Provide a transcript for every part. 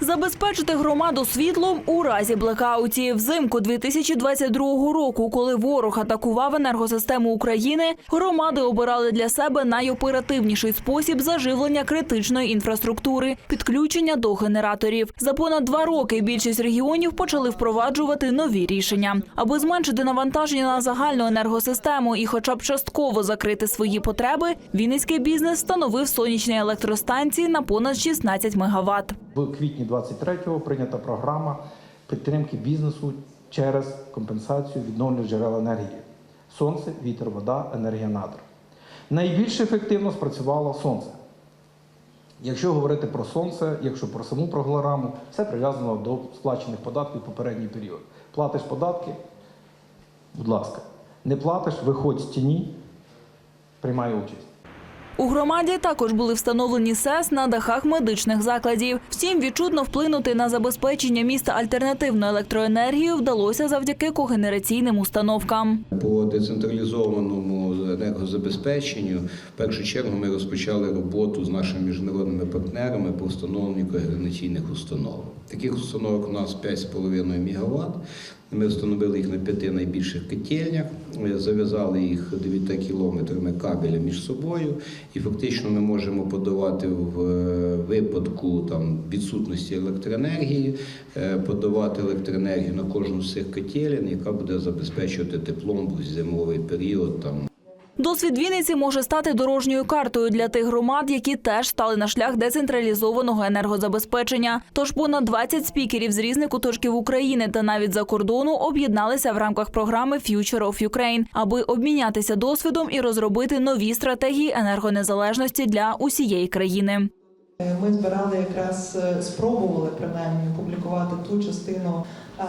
Забезпечити громаду світлом у разі блекаутів. Взимку 2022 року, коли ворог атакував енергосистему України, громади обирали для себе найоперативніший спосіб заживлення критичної інфраструктури підключення до генераторів. За понад два роки більшість регіонів почали впроваджувати нові рішення, аби зменшити навантаження на загальну енергосистему і, хоча б частково закрити свої потреби. Вінницький бізнес встановив сонячні електростанції на понад 16 мегаватт. В квітні 23-го прийнята програма підтримки бізнесу через компенсацію відновлюваних джерел енергії: сонце, вітер, вода, енергія надр. Найбільш ефективно спрацювало сонце. Якщо говорити про сонце, якщо про саму програму, все прив'язано до сплачених податків в попередній період. Платиш податки, будь ласка, не платиш, виходь з тіні, приймай участь. У громаді також були встановлені СЕС на дахах медичних закладів. Всім відчутно вплинути на забезпечення міста альтернативною електроенергією вдалося завдяки когенераційним установкам. По децентралізованому енергозабезпеченню в першу чергу ми розпочали роботу з нашими міжнародними партнерами по встановленню когенераційних установок. Таких установок у нас 5,5 МВт. Ми встановили їх на п'яти найбільших котельнях, е, зав'язали їх 9 кілометрами кабеля між собою, і фактично ми можемо подавати в е, випадку там відсутності електроенергії, е, подавати електроенергію на кожну з цих котелень, яка буде забезпечувати теплом в зимовий період там Досвід Вінниці може стати дорожньою картою для тих громад, які теж стали на шлях децентралізованого енергозабезпечення. Тож понад 20 спікерів з різних куточків України та навіть за кордону об'єдналися в рамках програми Future of Ukraine, аби обмінятися досвідом і розробити нові стратегії енергонезалежності для усієї країни. Ми збирали якраз е, спробували принаймні публікувати ту частину е,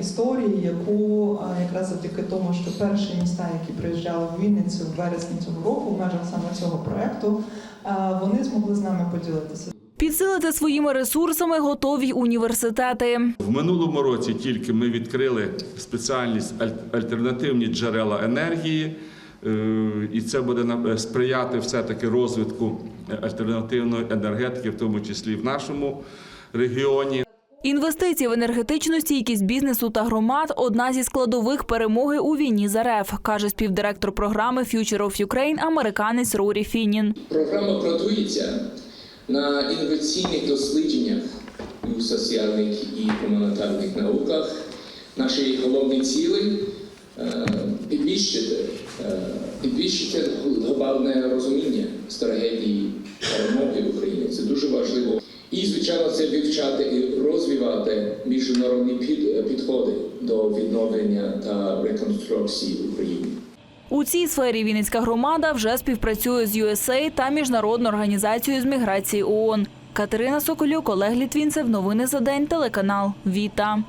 історії, яку е, якраз завдяки тому, що перші міста, які приїжджали в Вінницю в вересні цього року, в межах саме цього проекту, е, вони змогли з нами поділитися. Підсилити своїми ресурсами готові університети. В минулому році тільки ми відкрили спеціальність аль- альтернативні джерела енергії, і це буде нам- сприяти все-таки розвитку альтернативної енергетики, в тому числі в нашому регіоні. Інвестиції в енергетичну стійкість бізнесу та громад одна зі складових перемоги у війні з РФ, каже співдиректор програми Future of Ukraine американець Рорі Фінін. Програма ґрунтується на інноваційних дослідженнях у соціальних і гуманітарних науках. Наші головні цілі е, підвищити, е, підвищити глобальне розуміння стратегії перемоги України. Це дуже важливо. І, звичайно, це вивчати і розвивати міжнародні під- підходи до відновлення та реконструкції України. У цій сфері Вінницька громада вже співпрацює з USA та міжнародною організацією з міграції ООН. Катерина Соколюк, Олег Літвінцев. Новини за день. Телеканал Віта.